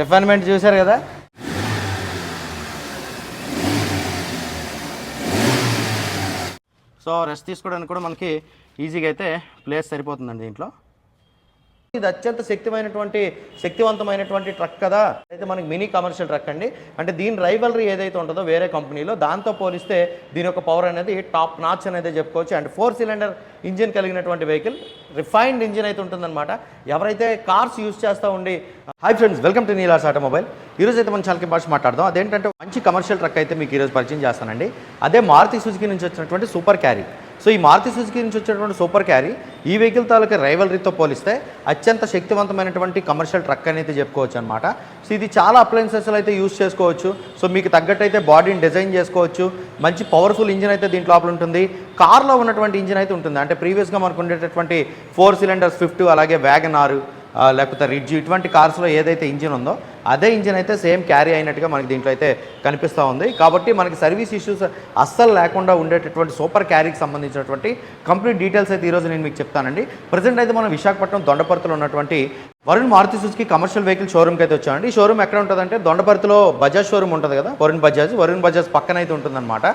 Refinement చూశారు కదా? So rest తీసుకోవడానికి కూడా మనకి ఈజీగా అయితే ప్లేస్ సరిపోతుందండి దీంట్లో. ఇది అత్యంత శక్తిమైనటువంటి శక్తివంతమైనటువంటి ట్రక్ కదా. అయితే మనకి మినీ కమర్షియల్ ట్రక్ అండి. అంటే దీని రైవలరీ ఏదైతే ఉంటుందో వేరే కంపెనీలో దాంతో పోలిస్తే దీని యొక్క పవర్ అనేది టాప్ నాచ్ అనేది చెప్పుకోవచ్చు. అండ్ ఫోర్ సిలిండర్ ఇంజిన్ కలిగినటువంటి వెహికల్ రిఫైన్డ్ ఇంజిన్ అయితే ఉంటుందన్నమాట. ఎవరైతే కార్స్ యూస్ చేస్తూ ఉండి hi friends welcome to Neelas automobile ఈరోజు అయితే మనం చాలా భాష మాట్లాడదాం. అదేంటంటే మంచి కమర్షియల్ ట్రక్ అయితే మీకు ఈరోజు పరిచయం చేస్తానండి. అదే మారుతి సుజుకి నుంచి వచ్చినటువంటి సూపర్ క్యారీ సో ఈ మారుతి సుజుకి నుంచి వచ్చేటువంటి సూపర్ క్యారీ ఈ వెహికల్ తాలూకా రైవలరీతో పోలిస్తే అత్యంత శక్తివంతమైనటువంటి కమర్షియల్ ట్రక్ అనేది చెప్పుకోవచ్చు అనమాట సో ఇది చాలా అప్లయన్సెస్లో అయితే యూస్ చేసుకోవచ్చు. సో మీకు తగ్గట్టు అయితే బాడీని డిజైన్ చేసుకోవచ్చు. మంచి పవర్ఫుల్ ఇంజిన్ అయితే దీంట్లో లోపల ఉంటుంది. కార్లో ఉన్నటువంటి ఇంజిన్ అయితే ఉంటుంది. అంటే ప్రీవియస్గా మనకు ఉండేటటువంటి ఫోర్ సిలిండర్ స్విఫ్ట్ అలాగే వ్యాగన్ ఆరు. లేకపోతే రిడ్జ్ ఇటువంటి కార్స్లో ఏదైతే ఇంజిన్ ఉందో అదే ఇంజిన్ అయితే సేమ్ క్యారీ అయినట్టుగా మనకి దీంట్లో అయితే కనిపిస్తూ ఉంది. కాబట్టి మనకి సర్వీస్ ఇష్యూస్ అస్సలు లేకుండా ఉండేటటువంటి సూపర్ క్యారీకి సంబంధించినటువంటి కంప్లీట్ డీటెయిల్స్ అయితే ఈరోజు నేను మీకు చెప్తానండి. ప్రజెంట్ అయితే మనం విశాఖపట్నం దొండపర్తిలో ఉన్నటువంటి Varun Maruti Suzuki commercial vehicle షోరూమ్కి అయితే వచ్చామండి. షోరూమ్ ఎక్కడ ఉంటుందంటే దొండపర్తిలో బజాజ్ షోరూమ్ ఉంటుంది కదా వరుణ్ బజాజ్. వరుణ్ బజాజ్ పక్కన అయితే ఉంటుందన్నమాట.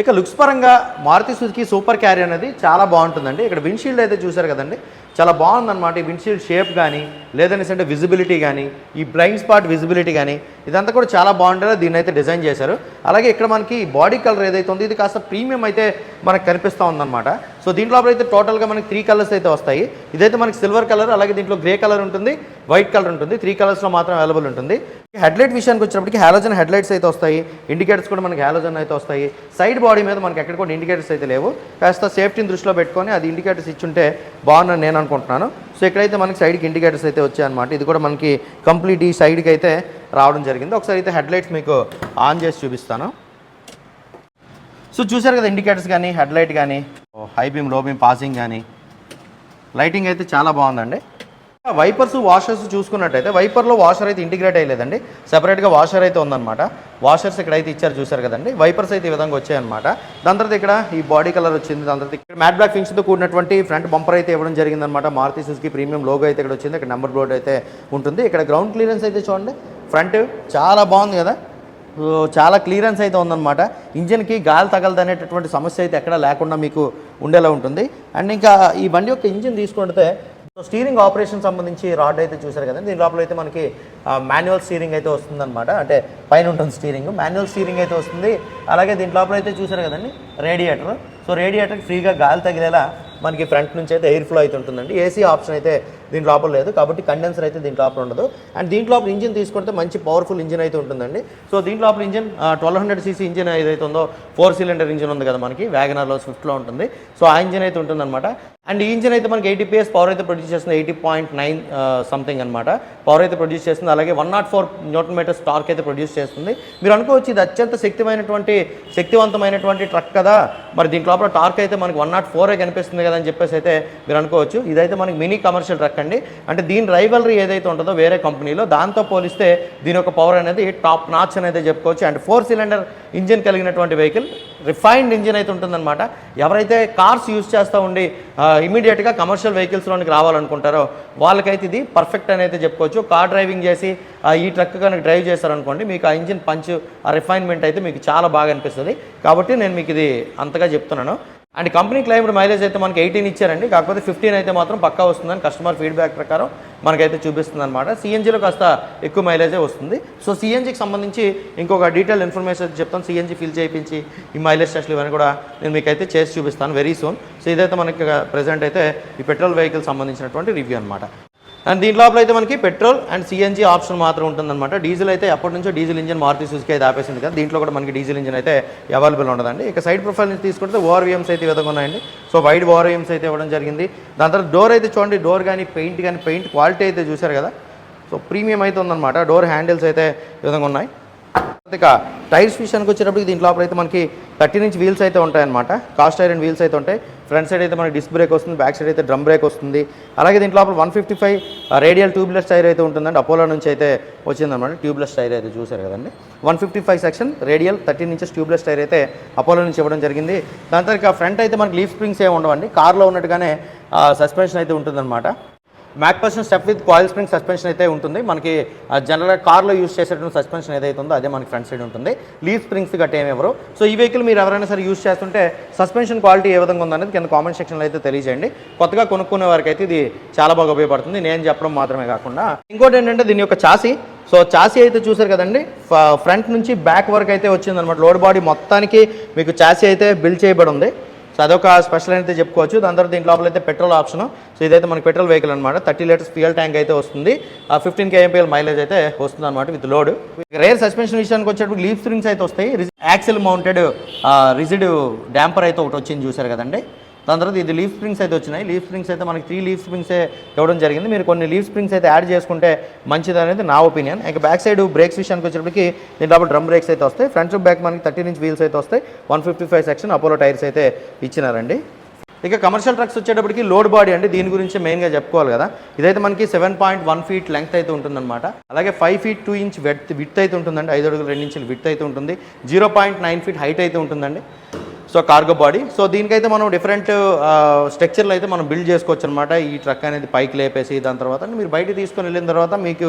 ఇక లుక్స్ పరంగా మారుతి సుజుకి సూపర్ క్యారీ అనేది చాలా బాగుంటుందండి. ఇక్కడ విండ్షీల్డ్ అయితే చూశారు కదండి. చాలా బాగుందన్నమాట. ఈ విండ్షీల్డ్ షేప్ కానీ లేదనేసి అంటే విజిబిలిటీ కానీ ఈ బ్లైండ్ స్పాట్ విజిబిలిటీ కానీ ఇదంతా కూడా చాలా బాగుంటుందో దీన్ని అయితే డిజైన్ చేశారు. అలాగే ఇక్కడ మనకి బాడీ కలర్ ఏదైతే ఉందో ఇది కాస్త ప్రీమియం అయితే మనకు కనిపిస్తూ ఉందన్నమాట. సో దీంట్లో అయితే టోటల్గా మనకి త్రీ కలర్స్ అయితే వస్తాయి. ఇదైతే మనకి సిల్వర్ కలర్ అలాగే దీంట్లో గ్రే కలర్ ఉంటుంది వైట్ కలర్ ఉంటుంది. త్రీ కలర్స్లో మాత్రం అవైలబుల్ ఉంటుంది. హెడ్లైట్ విషయానికి వచ్చినప్పటికి హ్యాలోజన్ హెడ్లైట్స్ అయితే వస్తాయి. ఇండికేటర్స్ కూడా మనకి హ్యాలోజన్ అయితే వస్తాయి. సైడ్ బాడీ మీద మనకి ఎక్కడ కూడా ఇండికేటర్స్ అయితే లేవు. కాస్త సేఫ్టీని దృష్టిలో పెట్టుకొని అది ఇండికేటర్స్ ఇచ్చుంటే బాగుందని నేను అనుకుంటున్నాను. సో ఇక్కడైతే మనకి సైడ్కి ఇండికేటర్స్ అయితే వచ్చాయన్నమాట. ఇది కూడా మనకి కంప్లీట్ ఈ సైడ్కి అయితే రావడం జరిగింది. ఒకసారి అయితే హెడ్లైట్స్ మీకు ఆన్ చేసి చూపిస్తాను. సో చూసారు కదా ఇండికేటర్స్ కానీ హెడ్లైట్ కానీ హై బీమ్లో బీమ్ పాసింగ్ కానీ లైటింగ్ అయితే చాలా బాగుందండి. వైపర్స్ వాషర్స్ చూసుకున్నట్టయితే వైపర్లో వాషర్ అయితే ఇంటిగ్రేట్ అయ్యలేదండి. సెపరేట్గా వాషర్ అయితే ఉందన్నమాట. వాషర్స్ ఇక్కడ అయితే ఇచ్చారు చూసారు కదండి. వైపర్స్ అయితే ఈ విధంగా వచ్చాయన్నమాట. దాని తర్వాత ఇక్కడ ఈ బాడీ కలర్ వచ్చింది దాని తర్వాత ఇక్కడ మ్యాట్ బ్లాక్ ఫింక్స్తో కూడినటువంటి ఫ్రంట్ బంపర్ అయితే ఇవ్వడం జరిగిందనమాట మారుతి సుజుకి ప్రీమియం లోగో అయితే ఇక్కడ వచ్చింది. ఇక్కడ నెంబర్ బోర్డు అయితే ఉంటుంది. ఇక్కడ గ్రౌండ్ క్లియరెన్స్ అయితే చూడండి. ఫ్రంట్ చాలా బాగుంది కదా. చాలా క్లియరెన్స్ అయితే ఉందన్నమాట. ఇంజిన్కి గాలి తగలదు అనేటటువంటి సమస్య అయితే ఎక్కడ లేకుండా మీకు ఉండేలా ఉంటుంది. అండ్ ఇంకా ఈ బండి యొక్క ఇంజిన్ తీసుకుంటే సో స్టీరింగ్ ఆపరేషన్ సంబంధించి రాడ్ అయితే చూసారు కదండి. దీని లోపల అయితే మనకి మాన్యువల్ స్టీరింగ్ అయితే వస్తుందన్నమాట. అంటే పైన ఉంటుంది స్టీరింగ్ మాన్యువల్ స్టీరింగ్ అయితే వస్తుంది. అలాగే దీని లోపల అయితే చూసారు కదండి రేడియేటర్ సో రేడియేటర్కి ఫ్రీగా గాలి తగిలేలా మనకి ఫ్రంట్ నుంచి అయితే ఎయిర్ ఫ్లో అయితే ఉంటుందండి. ఏసీ ఆప్షన్ అయితే దీని లోపల లేదు. కాబట్టి కండెన్సర్ అయితే దీని లోపల ఉండదు. అండ్ దీంట్లో లోపల ఇంజిన్ తీసుకుంటే మంచి పవర్ఫుల్ ఇంజిన్ అయితే ఉంటుందండి. సో దీంట్లో లోపల engine twelve hundred CC engine ఏదైతే ఉందో ఫోర్ సిలిండర్ ఇంజిన్ ఉంది కదా మనకి వ్యాగనర్లో స్విఫ్ట్లో ఉంటుంది. సో ఆ ఇంజిన్ అయితే ఉంటుందన్నమాట. అండ్ ఈ ఇంజిన్ అయితే మనకి ఎయిటీ పిఎస్ పవర్ అయితే ప్రొడ్యూస్ చేస్తుంది ఎయిటీ పాయింట్ నైన్ సంథింగ్ అనమాట పవర్ అయితే ప్రొడ్యూస్ చేస్తుంది. అలాగే one not four newton metres torque అయితే ప్రొడ్యూస్ చేస్తుంది. మీరు అనుకోవచ్చు ఇది అత్యంత శక్తిమైనటువంటి శక్తివంతమైనటువంటి ట్రక్ కదా. మరి దీంట్లో లోపల టార్క్ అయితే మనకి వన్ నాట్ ఫోరే కనిపిస్తుంది కదా అని చెప్పేసి అయితే మీరు అనుకోవచ్చు. ఇదైతే మనకి మినీ కమర్షియల్ ట్రక్ అండి అంటే దీని రైవలరీ ఏదైతే ఉంటుందో వేరే కంపెనీలో దాంతో పోలిస్తే దీని యొక్క పవర్ అనేది టాప్ నాచ్ అనేది చెప్పుకోవచ్చు. అండ్ ఫోర్ సిలిండర్ ఇంజిన్ కలిగినటువంటి వెహికల్ రిఫైన్డ్ ఇంజిన్ అయితే ఉంటుందన్నమాట. ఎవరైతే కార్స్ యూస్ చేస్తూ ఉండి ఇమీడియట్గా కమర్షియల్ వెహికల్స్లోనికి రావాలనుకుంటారో వాళ్ళకైతే ఇది పర్ఫెక్ట్ అని అయితే చెప్పుకోవచ్చు. కార్ డ్రైవింగ్ చేసి ఈ ట్రక్ కనుక డ్రైవ్ చేశారనుకోండి మీకు ఆ ఇంజిన్ పంచ్ ఆ రిఫైన్మెంట్ అయితే మీకు చాలా బాగా అనిపిస్తుంది. కాబట్టి నేను మీకు ఇది అంతగా చెప్తున్నాను. అండ్ కంపెనీ క్లైమ్డ్ మైలేజ్ అయితే మనకి ఎయిటీన్ ఇచ్చారండి. కాకపోతే ఫిఫ్టీన్ అయితే మాత్రం పక్కా వస్తుందని కస్టమర్ ఫీడ్బ్యాక్ ప్రకారం మనకైతే చూపిస్తుంది అనమాట సిఎన్జీలో కాస్త ఎక్కువ మైలేజే వస్తుంది. సో సిఎన్జీకి సంబంధించి ఇంకొక డీటెయిల్ ఇన్ఫర్మేషన్ చెప్తాను. సిఎన్జి ఫిల్ చేయించి ఈ మైలేజ్ టెస్ట్లు ఇవన్నీ కూడా నేను మీకైతే చేసి చూపిస్తాను వెరీ సూన్. సో ఇదైతే మనకి ప్రజెంట్ అయితే ఈ పెట్రోల్ వెహికల్ సంబంధించినటువంటి రివ్యూ అనమాట అండ్ దీని లోపల అయితే మనకి పెట్రోల్ అండ్ సిఎన్జీ ఆప్షన్ మాత్రం ఉంటుందన్నమాట. డీజిల్ అయితే ఎప్పటి నుంచో డీజిల్ ఇంజిన్ మారుతి సుజుకి అయితే ఆపేసింది కదా. దీంట్లో కూడా మనకి డీజిల్ ఇంజిన్ అయితే అవైలబుల్ ఉండదండి. ఇక సైడ్ ప్రొఫైల్ నుంచి తీసుకుంటే ఓఆర్వీఎంస్ అయితే ఈ విధంగా ఉన్నాయండి. సో వైడ్ ఓఆర్వీఎంస్ అయితే ఇవ్వడం జరిగింది. దాని తర్వాత డోర్ అయితే చూడండి. డోర్ కానీ పెయింట్ కానీ పెయింట్ క్వాలిటీ అయితే చూశారు కదా. సో ప్రీమియం అయితే ఉందన్నమాట. డోర్ హ్యాండిల్స్ అయితే ఈ విధంగా ఉన్నాయి. ఇక టైర్స్ విషయానికి వచ్చేటప్పుడు దీంట్లో అయితే మనకి థర్టీ ఇంచ్ వీల్స్ అయితే ఉంటాయన్నమాట. కాస్ట్ ఐరన్ వీల్స్ అయితే ఉంటాయి. ఫ్రంట్ సైడ్ అయితే మనకి డిస్క్ బ్రేక్ వస్తుంది బ్యాక్ సైడ్ అయితే డ్రమ్ బ్రేక్ వస్తుంది. అలాగే దీంట్లో లోపల one fifty five radial tubeless tyre అయితే ఉంటుందండి. అపోలో నుంచి అయితే వచ్చిందన్నమాట. ట్యూబ్లెస్ టైర్ అయితే చూసారు కదండి. One fifty five section radial thirteen inches tubeless tyre అయితే అపోలో నుంచి ఇవ్వడం జరిగింది. దాని తర్వాత ఫ్రంట్ అయితే మనకి లీఫ్ స్ప్రింగ్స్ ఏమి ఉండవండి. కార్లో ఉన్నట్టుగానే సస్పెన్షన్ అయితే ఉంటుందన్నమాట. MacPherson step with coil spring suspension అయితే ఉంటుంది. మనకి జనరల్గా కార్లో యూస్ చేసేటువంటి సస్పెన్షన్ ఏదైతే ఉందో అదే మనకి ఫ్రంట్ సైడ్ ఉంటుంది. లీవ్ స్ప్రింగ్స్ గట్ట ఏమి ఎవరు సో ఈ వెహికల్ మీరు ఎవరైనా సరే యూస్ చేస్తుంటే సస్పెన్షన్ క్వాలిటీ ఏ విధంగా ఉందనేది కింద కామెంట్ సెక్షన్లో అయితే తెలియజేయండి. కొత్తగా కొనుక్కునే వారికి అయితే ఇది చాలా బాగా ఉపయోగపడుతుంది. నేను చెప్పడం మాత్రమే కాకుండా. ఇంకోటి ఏంటంటే దీని యొక్క చాసీ సో చాసీ అయితే చూసారు కదండి. ఫ్రంట్ నుంచి బ్యాక్ వరకు అయితే వచ్చిందనమాట లోడ్ బాడీ మొత్తానికి మీకు చాసీ అయితే బిల్డ్ చేయబడి ఉంది. సో అదొక స్పెషల్ అయితే చెప్పుకోవచ్చు. దాని తర్వాత దీని లోపల అయితే పెట్రోల్ ఆప్షన్. సో ఇదైతే మనకి పెట్రోల్ వెహికల్ అనమాట థర్టీ లీటర్స్ ఫ్యూయల్ ట్యాంక్ అయితే వస్తుంది. ఆ ఫిఫ్టీన్ కేఎంపీఎల్ మైలేజ్ అయితే వస్తుంది అనమాట విత్ లోడ్. రేర్ సస్పెన్షన్ విషయానికి వచ్చేటప్పుడు లీఫ్ స్ప్రింగ్స్ అయితే వస్తాయి. యాక్సిల్ మౌంటెడ్ రిజిడ్ డ్యాంపర్ అయితే ఒకటి వచ్చింది చూసారు కదండి. దాని తర్వాత ఇది లీఫ్ స్ప్రింగ్స్ అయితే వచ్చినాయి. లీఫ్ స్ప్రింగ్స్ అయితే మనకి త్రీ లీఫ్ స్ప్రింగ్సే ఇవ్వడం జరిగింది. మీరు కొన్ని లీఫ్ స్ప్రింగ్స్ అయితే యాడ్ చేసుకుంటే మంచిది అనేది నా ఒపీనియన్ ఇంకా బ్యాక్ సైడ్ బ్రేక్స్ విషయానికి వచ్చేటప్పటికి దీంట్లో డ్రమ్ బ్రేక్స్ అయితే వస్తాయి. ఫ్రంట్ బ్యాక్ మనకి థర్టీన్ ఇంచ్ వీల్స్ అయితే వస్తాయి. One fifty five section Apollo tyres అయితే ఇచ్చినారండి. ఇక కమర్షియల్ ట్రక్స్ వచ్చేటప్పటికి లోడ్ బాడీ అండి దీని గురించి మెయిన్గా చెప్పుకోవాలి కదా. ఇదైతే మనకి seven point one feet length అయితే ఉంటుందన్నమాట. అలాగే five feet two inch width width అయితే ఉంటుందండి. ఐదు అడుగులు రెండు ఇంచులు విత్ అయితే ఉంటుంది. Zero point nine feet height అయితే ఉంటుందండి. So cargo body. సో దీనికైతే మనం డిఫరెంట్ స్ట్రక్చర్లు అయితే మనం బిల్డ్ చేసుకోవచ్చు అనమాట ఈ ట్రక్ అనేది పైకి లేపేసి దాని తర్వాత మీరు బయట తీసుకొని వెళ్ళిన తర్వాత మీకు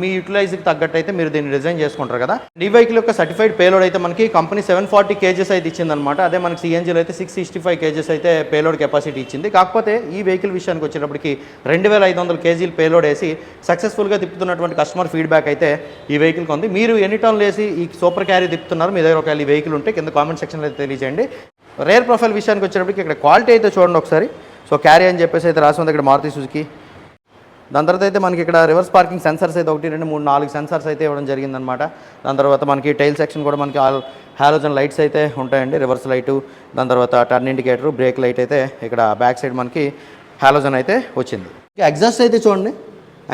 మీ యూటిలైజ్కి తగ్గట్టు అయితే మీరు దీన్ని డిజైన్ చేసుకుంటారు కదా. ఈ వెహికల్ యొక్క సర్టిఫైడ్ పేలోడ్ అయితే మనకి కంపెనీ సెవెన్ ఫార్టీ కేజెస్ అయితే ఇచ్చిందనమాట అదే మనకి సిఎన్జీలో అయితే సిక్స్ సిక్స్టీ ఫైవ్ కేజెస్ అయితే పేలోడ్ కెపాసిటీ ఇచ్చింది. కాకపోతే ఈ వెహికల్ విషయానికి వచ్చేటప్పటికి రెండు వేల ఐదు వందల కేజీలు పేలోడ్ వేసి సక్సెస్ఫుల్గా తిప్పుతున్నటువంటి కస్టమర్ ఫీడ్బ్యాక్ అయితే ఈ వెహికల్కి ఉంది. మీరు ఎన్ని టన్నులు వేసి ఈ సూపర్ క్యారీ తిప్పుతున్నారు? మీ దగ్గర ఒకవేళ ఈ వెహికల్ ఉంటే కింద కామెంట్ సెక్షన్లో అయితే తెలియజేయండి. రేర్ ప్రొఫైల్ విషయానికి వచ్చేటప్పటికి ఇక్కడ క్వాలిటీ అయితే చూడండి ఒకసారి. సో క్యారీ అని చెప్పేసి అయితే రాసి ఉంది ఇక్కడ మారుతి సుజుకి. దాని తర్వాత అయితే మనకి ఇక్కడ రివర్స్ పార్కింగ్ సెన్సర్స్ అయితే ఒకటి రెండు మూడు నాలుగు సెన్సర్స్ అయితే ఇవ్వడం జరిగిందనమాట దాని తర్వాత మనకి టైల్ సెక్షన్ కూడా మనకి ఆల్ హాలోజన్ లైట్స్ అయితే ఉంటాయండి. రివర్స్ లైటు దాని తర్వాత టర్న్ ఇండికేటర్ బ్రేక్ లైట్ అయితే ఇక్కడ బ్యాక్ సైడ్ మనకి హాలోజన్ అయితే వచ్చింది. ఎగ్జాస్ట్ అయితే చూడండి.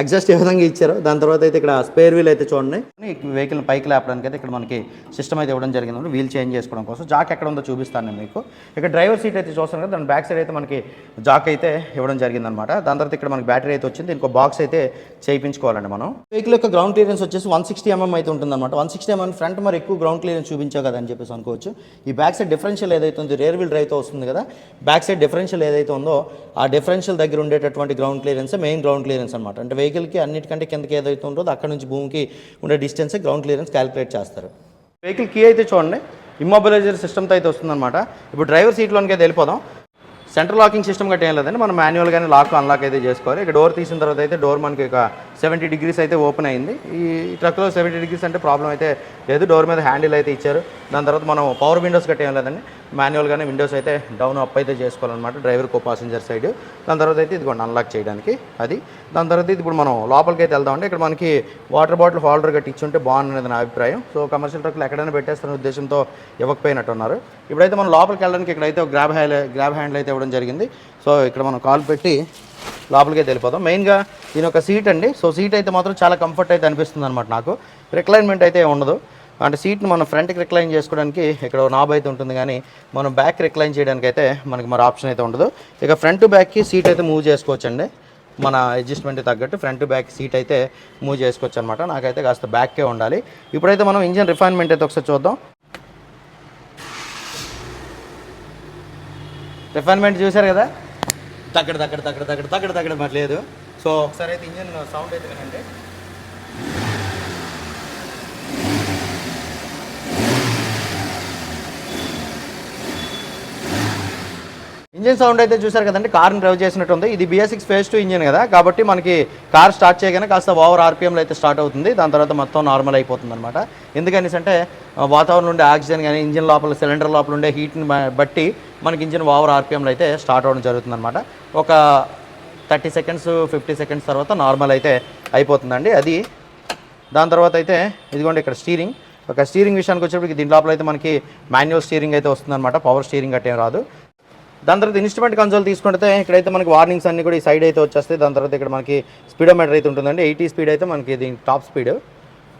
ఎగ్జాస్ట్ ఏ విధంగా ఇచ్చారో దాని తర్వాత అయితే ఇక్కడ స్పేర్ వీల్ అయితే చూడండి. వెహికల్ పైకి లేపడానికి అయితే ఇక్కడ మనకి సిస్టమ్ అయితే ఇవ్వడం జరిగింది వీల్ చేంజ్ చేసుకోవడం కోసం. జాక్ ఎక్కడ ఉందో చూపిస్తాను నేను మీకు. ఇక్కడ డ్రైవర్ సీట్ అయితే చూస్తాను కదా దాని బ్యాక్ సైడ్ అయితే మనకి జాక్ అయితే ఇవ్వడం జరిగిందనమాట దాని తర్వాత ఇక్కడ మనకి బ్యాటరీ అయితే వచ్చింది. ఇంకో బాక్స్ అయితే చేయించుకోవాలండి మనం. వెహికల్ యొక్క గ్రౌండ్ క్లియరెన్స్ వచ్చేసి వన్ సిక్స్టీ ఎంఎం అయితే ఉంటుందన్నమాట. వన్ సిక్స్టీ ఎంఎం ఫ్రంట్ మరి ఎక్కువ గ్రౌండ్ క్లియరెన్స్ చూపించావు కదా అని చెప్పేసి అనుకోవచ్చు. ఈ బ్యాక్ సైడ్ డిఫరెన్షియల్ ఏదైతే ఉందో రేర్ వీల్ డ్రైవ్తో వస్తుంది కదా బ్యాక్ సైడ్ డిఫరెన్షియల్ ఏదైతే ఉందో ఆ డిఫరెన్షియల్ దగ్గర ఉండేటటువంటి ground clearance main ground clearance అనమాట అంటే వెహికల్కి అన్నిటికంటే కిందకి ఏదైతే ఉంటుందో అక్కడ నుంచి భూమికి ఉండే డిస్టెన్స్ గ్రౌండ్ క్లియరెన్స్ క్యాలిక్యులేట్ చేస్తారు. వెహికల్ కీ అయితే చూడండి. ఇమ్మొబిలైజర్ సిస్టమ్తో అయితే వస్తుందన్నమాట. ఇప్పుడు డ్రైవర్ సీట్లోనికి అయితే వెళ్ళిపోదాం. సెంట్రల్ లాకింగ్ సిస్టమ్ గట్టి ఏం లేదండి. మనం మాన్యువల్గానే లాక్ అన్లాక్ అయితే చేసుకోవాలి. ఇక డోర్ తీసిన తర్వాత అయితే డోర్ మనకి ఒక సెవెంటీ డిగ్రీస్ అయితే ఓపెన్ అయింది. ఈ ట్రక్లో సెవెంటీ డిగ్రీస్ అంటే ప్రాబ్లం అయితే లేదు డోర్ మీద హ్యాండిల్ అయితే ఇచ్చారు. దాని తర్వాత మనం పవర్ విండోస్ గట్రా ఏం లేదండి మాన్యువల్గానే విండోస్ అయితే డౌన్ అప్ అయితే చేసుకోవాలన్నమాట డ్రైవర్ కో పాసింజర్ సైడ్ దాని తర్వాత అయితే ఇదిగోండి అన్లాక్ చేయడానికి అది. దాని తర్వాత ఇది ఇప్పుడు మనం లోపలికి అయితే వెళ్దామండి ఇక్కడ మనకి వాటర్ బాటిల్ హోల్డర్ గట్టి ఇచ్చుంటే బాగున్నది నా అభిప్రాయం. సో కమర్షియల్ ట్రక్లు ఎక్కడైనా పెట్టేస్తున్న ఉద్దేశంతో ఇవ్వకపోయినట్టు ఉన్నారు ఇప్పుడైతే మనం లోపలికి వెళ్ళడానికి ఇక్కడైతే ఒక గ్రాబ్ హ్యాండ్ గ్రాబ్ హ్యాండిల్ అయితే ఇవ్వడం జరిగింది. సో ఇక్కడ మనం కాల్ పెట్టి లోపలికి అయితే వెళ్ళిపోతాం మెయిన్గా దీని ఒక సీట్ అండి. సో సీట్ అయితే మాత్రం చాలా కంఫర్ట్ అయితే అనిపిస్తుంది అనమాట నాకు. రిక్లైన్మెంట్ అయితే ఉండదు. అంటే సీట్ను మనం ఫ్రంట్కి రిక్లైన్ చేసుకోవడానికి ఇక్కడ నాబ్ అయితే ఉంటుంది కానీ మనం బ్యాక్ రిక్లైన్ చేయడానికి అయితే మనకి మరి ఆప్షన్ అయితే ఉండదు. ఇక ఫ్రంట్ బ్యాక్కి సీట్ అయితే మూవ్ చేసుకోవచ్చండి. మన అడ్జస్ట్మెంట్ తగ్గట్టు ఫ్రంట్ బ్యాక్ సీట్ అయితే మూవ్ చేసుకోవచ్చు అనమాట నాకైతే కాస్త బ్యాక్కే ఉండాలి. ఇప్పుడైతే మనం ఇంజన్ రిఫైన్మెంట్ అయితే ఒకసారి చూద్దాం. రిఫైన్మెంట్ చూశారు కదా? తగ్గడ తగ్గడ తగ్గడ తగ్గడ తగ్గడ తగ్గడ మరి లేదు. సో ఒకసారి అయితే ఇంజన్ సౌండ్ అయితే వినండి. ఇంజిన్ సౌండ్ అయితే చూసారు కదండి కార్ని డ్రైవ్ చేసినట్టు ఉంది. ఇది BS six phase two engine కదా కాబట్టి మనకి కార్ స్టార్ట్ చేయగానే కాస్త ఓవర్ ఆర్పిఎంలో అయితే స్టార్ట్ అవుతుంది. దాని తర్వాత మొత్తం నార్మల్ అయిపోతుంది అనమాట ఎందుకనేసి అంటే వాతావరణం ఉండే ఆక్సిజన్ కానీ ఇంజిన్ లోపల సిలిండర్ లోపల ఉండే హీట్ని బట్టి మనకి ఇంజిన్ ఓవర్ ఆర్పిఎంలో అయితే స్టార్ట్ అవ్వడం జరుగుతుంది అనమాట ఒక థర్టీ సెకండ్స్ ఫిఫ్టీ సెకండ్స్ తర్వాత నార్మల్ అయితే అయిపోతుందండి అది. దాని తర్వాత అయితే ఇదిగోండి ఇక్కడ స్టీరింగ్ ఒక స్టీరింగ్ విషయానికి వచ్చేప్పటికి దీని లోపల అయితే మనకి మాన్యువల్ స్టీరింగ్ అయితే వస్తుందన్నమాట. పవర్ స్టీరింగ్ అంటే రాదు. దాని తర్వాత ఇన్స్ట్రుమెంట్ కన్సోల్ తీసుకుంటే ఇక్కడైతే మనకి వార్నింగ్స్ అన్ని కూడా ఈ సైడ్ అయితే వచ్చేస్తాయి. దాని తర్వాత ఇక్కడ మనకి స్పీడోమీటర్ అయితే ఉంటుందండి. ఎయిటీ స్పీడ్ అయితే మనకి ఇది టాప్ స్పీడ్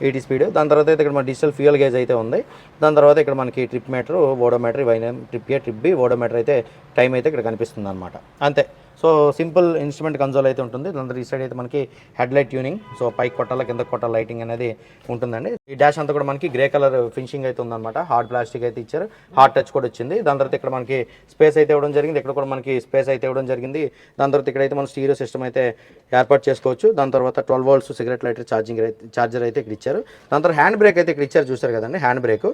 ఎయిటీ స్పీడ్ దాని తర్వాత అయితే ఇక్కడ మన డిజిటల్ ఫ్యూయల్ గేజ్ అయితే ఉంది. దాని తర్వాత ఇక్కడ మనకి ట్రిప్ మీటర్ ఓడోమీటర్ ఇవన్నీ trip A trip B odometer అయితే టైం అయితే ఇక్కడ కనిపిస్తుంది అనమాట అంతే. సో సింపుల్ ఇన్స్ట్రుమెంట్ కన్సోల్ అయితే ఉంటుంది. దాని ఈ సైడ్ అయితే మనకి హెడ్ లైట్ ట్యూనింగ్. సో పైకి కొట్టాల కింద కొట్టాల లైటింగ్ అనేది ఉంటుందండి. ఈ డాష్ అంతా కూడా మనకి గ్రే కలర్ ఫినిషింగ్ అయితే ఉందన్నమాట. హార్డ్ ప్లాస్టిక్ అయితే ఇచ్చారు. హార్డ్ టచ్ కూడా వచ్చింది. దాని తర్వాత ఇక్కడ మనకి స్పేస్ అయితే ఇవ్వడం జరిగింది. ఇక్కడ కూడా మనకి స్పేస్ అయితే ఇవ్వడం జరిగింది. దాని తర్వాత ఇక్కడైతే మనం స్టీరియో సిస్టమ్ అయితే ఏర్పాటు చేసుకోవచ్చు. దాని తర్వాత twelve volts cigarette lighter charging charger అయితే ఇక్కడ ఇచ్చారు. దాని తర్వాత హ్యాండ్ బ్రేక్ అయితే ఇక్కడ ఇచ్చారు. చూసారు కదండి హ్యాండ్ బ్రేక్.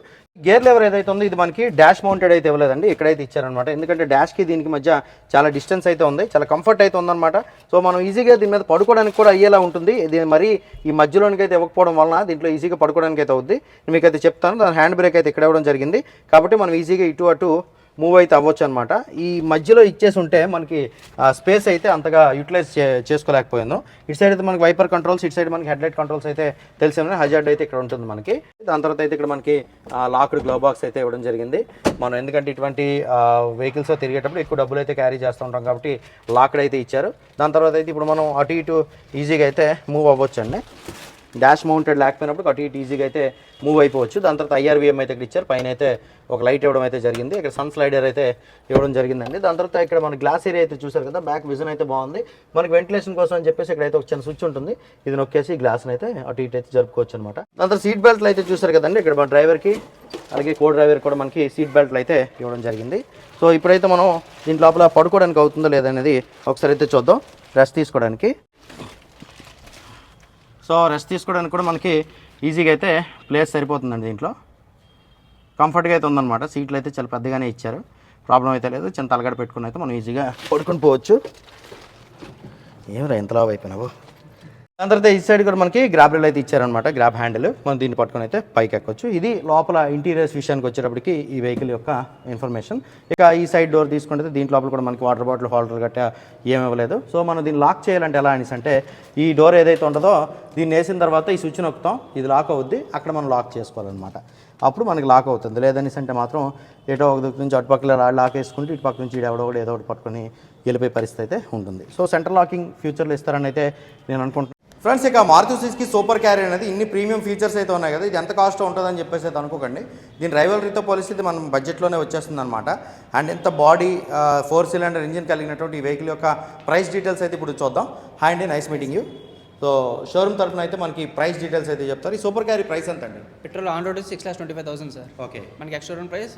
గేర్ లెవర్ ఏదైతే ఉందో ఇది మనకి డాష్ మౌంటెడ్ అయితే ఇవ్వలేదండి. ఇక్కడైతే ఇచ్చారనమాట ఎందుకంటే డాష్కి దీనికి మధ్య చాలా డిస్టెన్స్ అయితే ఉంది. చాలా కంఫర్ట్ అయితే ఉందన్నమాట. సో మనం ఈజీగా దీని మీద పడుకోవడానికి కూడా అయ్యేలా ఉంటుంది. ఇది మరి ఈ మధ్యలోనికి అయితే ఇవ్వకపోవడం వలన దీంట్లో ఈజీగా పడుకోవడానికి అయితే అవుద్ది. మీకైతే మీకు అయితే చెప్తాను. దాని హ్యాండ్ బ్రేక్ అయితే ఇక్కడ ఇవ్వడం జరిగింది. కాబట్టి మనం ఈజీగా ఇటు అటు మూవ్ అయితే అవ్వచ్చు అనమాట ఈ మధ్యలో ఇచ్చేసి ఉంటే మనకి స్పేస్ అయితే అంతగా యూటిలైజ్ చేసుకోలేకపోయాను. ఇటు సైడ్ అయితే మనకి వైపర్ కంట్రోల్స్ ఇటు సైడ్ మనకి హెడ్లైట్ కంట్రోల్స్ అయితే తెలిసిన హజార్డ్ అయితే ఇక్కడ ఉంటుంది మనకి. దాని తర్వాత అయితే ఇక్కడ మనకి లాక్డ్ గ్లో బాక్స్ అయితే ఇవ్వడం జరిగింది. మనం ఎందుకంటే ఇటువంటి వెహికల్స్ తిరిగేటప్పుడు ఎక్కువ డబ్బులు అయితే క్యారీ చేస్తూ ఉంటాం కాబట్టి లాక్డ్ అయితే ఇచ్చారు. దాని తర్వాత అయితే ఇప్పుడు మనం అటు ఇటు ఈజీగా అయితే మూవ్ అవ్వచ్చు అండి డాష్ మౌంటెడ్ లేకపోయినప్పుడు అటు ఇటు ఈజీగా అయితే మూవ్ అయిపోవచ్చు. దాని తర్వాత ఐఆర్వీఎం అయితే ఇక్కడ ఇచ్చారు. పైన అయితే ఒక లైట్ ఇవ్వడం అయితే జరిగింది. ఇక్కడ సన్ స్లైడర్ అయితే ఇవ్వడం జరిగిందండి. దాని తర్వాత ఇక్కడ మన గ్లాస్ ఏరియా అయితే చూసారు కదా బ్యాక్ విజన్ అయితే బాగుంది. మనకి వెంటిలేషన్ కోసం అని చెప్పేసి ఇక్కడ అయితే ఒక చిన్న స్విచ్ ఉంటుంది. ఇది నొక్కేసి గ్లాస్ అయితే అటు ఇటు అయితే జరుపుకోవచ్చు అనమాట దాని తర్వాత సీట్ బెల్ట్లు అయితే చూసారు కదండి. ఇక్కడ మన డ్రైవర్కి అలాగే కో డ్రైవర్ కూడా మనకి సీట్ బెల్ట్లు అయితే ఇవ్వడం జరిగింది. సో ఇప్పుడైతే మనం దీని లోపల పడుకోవడానికి అవుతుందో లేదనేది ఒకసారి అయితే చూద్దాం. రెస్ట్ తీసుకోవడానికి. సో రెస్ట్ తీసుకోవడానికి కూడా మనకి ఈజీగా అయితే ప్లేస్ సరిపోతుందండి దీంట్లో. కంఫర్ట్గా అయితే ఉందన్నమాట. సీట్లు అయితే చాలా పెద్దగానే ఇచ్చారు. ప్రాబ్లం అయితే లేదు. చిన్న తలగడ పెట్టుకుని అయితే మనం ఈజీగా పడుకొని పోవచ్చు. ఏమరా ఎంత లావు అయిపోయినావు దాని తర్వాత ఈ సైడ్ కూడా మనకి గ్రాబ్ రైల్ అయితే ఇచ్చారనమాట గ్రాబ్ హ్యాండిల్ మనం దీన్ని పట్టుకొని అయితే పైకి ఎక్కొచ్చు. ఇది లోపల ఇంటీరియర్స్ విషయానికి వచ్చేటప్పటికి ఈ వెహికల్ యొక్క ఇన్ఫర్మేషన్ ఇక ఈ సైడ్ డోర్ తీసుకుంటే దీంట్ లోపల కూడా మనకి వాటర్ బాటిల్ హోల్డర్ గట్టా ఏమి ఇవ్వలేదు సో మనం దీన్ని లాక్ చేయాలంటే ఎలా అనేసి అంటే ఈ డోర్ ఏదైతే ఉంటుందో దీన్ని వేసిన తర్వాత ఈ స్విచ్ నొక్కుతాం. ఇది లాక్ అవుద్ది. అక్కడ మనం లాక్ చేసుకోవాలన్నమాట. అప్పుడు మనకి లాక్ అవుతుంది. లేదనేసి అంటే మాత్రం ఏటో ఒక దగ్గర నుంచి అటుపక్కల లాక్ వేసుకుంటే ఇటు పక్క నుంచి ఎవడో కూడా ఏదో ఒకటి పట్టుకొని వెళ్ళిపోయే పరిస్థితి అయితే ఉంటుంది. సో సెంటర్ లాకింగ్ ఫ్యూచర్లో ఇస్తారని అయితే నేను అనుకుంటున్నాను ఫ్రెండ్స్ ఇక మారుతి సుజుకి సూపర్ క్యారీ అనేది ఇన్ని ప్రీమియం ఫీచర్స్ అయితే ఉన్నాయి కదా ఇది ఎంత కాస్ట్ ఉంటుందని చెప్పేసి అయితే అనుకోకండి. దీని రైవలరీతో పోలిస్తే ఇది మనం బడ్జెట్లోనే వచ్చేస్తుంది అనమాట అండ్ ఎంత బాడీ ఫోర్ సిలిండర్ ఇంజిన్ కలిగినటువంటి ఈ వెహికల్ యొక్క ప్రైస్ డీటెయిల్స్ అయితే ఇప్పుడు చూద్దాం. హాయ్ అండి nice meeting you. So showroom తరఫున అయితే మనకి ప్రైస్ డీటెయిల్స్ అయితే చెప్తారు. ఈ సూపర్ క్యారీ ప్రైస్ ఎంత అండి petrol on road six lakhs twenty five thousand sir. Okay. మనకి ex showroom price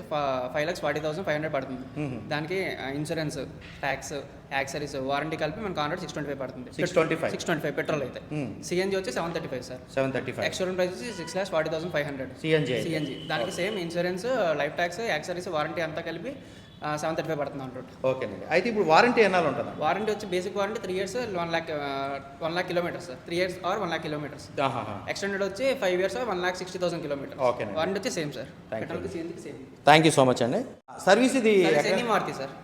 five lakhs forty thousand five hundred పడుతుంది. దానికి ఇన్సూరెన్స్ ట్యాక్స్ యాక్సరీస్ వారంటీ కలిపి మనకి on road six twenty five పడుతుంది. Six twenty five. Six twenty five petrol అయితే. CNG వచ్చి seven thirty five sir. Seven thirty five. Ex showroom price వచ్చి six lakhs forty thousand five hundred. CNG CNG. దానికి same insurance life tax accessories warranty అంతా కలిపి seven thirty five పడుతుంది road ఓకేనండి. అయితే ఇప్పుడు వారంటీ ఎన్నాళ్ళు ఉంటుందా? వారంటీ వచ్చి basic warranty three years one lakh one lakh kilometres three years or one lakh kilometres extended వచ్చి five years one lakh sixty thousand kilometre Okay అండి. వారంటీ వచ్చి same sir thank you so much అండి. Service ఇది any Maruti sir.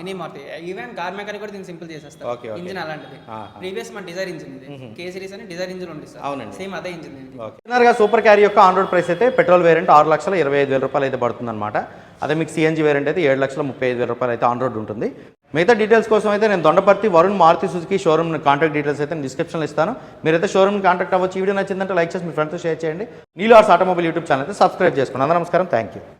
Any Maruti even car mechanic కూడా దీన్ని simple చేసేస్తారు. okay. Engine అలాంటిది. Previous మన డిజైర్ ఇంజిన్ ఇది. కే సిరీస్ అని డిజైర్ ఇంజిన్ ఉంది సార్. అవునండి. సేమ్ అదే ఇంజిన్ ఇది సూపర్ క్యారీ యొక్క ఆన్ రోడ్ ప్రైస్ అయితే పెట్రోల్ వేరియంట్ ఆరు లక్షల ఇరవై ఐదు వేల రూపాయలు అయితే పడుతుంది అనమాట అదే మీకు సిఎన్జీ వేరియంట్ అయితే ఏడు లక్షల ముప్పై ఐదు వేల రూపాయలు అయితే ఆన్ రోడ్ ఉంటుంది. మిగతా డీటెయిల్స్ కోసం అయితే నేను Dondaparthi Varun Maruti Suzuki showroom contact details అయితే డిస్క్రిప్షన్లో ఇస్తాను. మీరైతే షోరూమ్ కాంటాక్ట్ అవ్వచ్చు. ఈ వీడియో నచ్చిందంటే లైక్ చేసి మీ ఫ్రెండ్స్తో షేర్ చేయండి. నీలో ఆర్స్ ఆటోమొబైల్ యూట్యూబ్ ఛానల్ అయితే సబ్స్క్రైబ్ చేసుకోండి అందరూ నమస్కారం. Thank you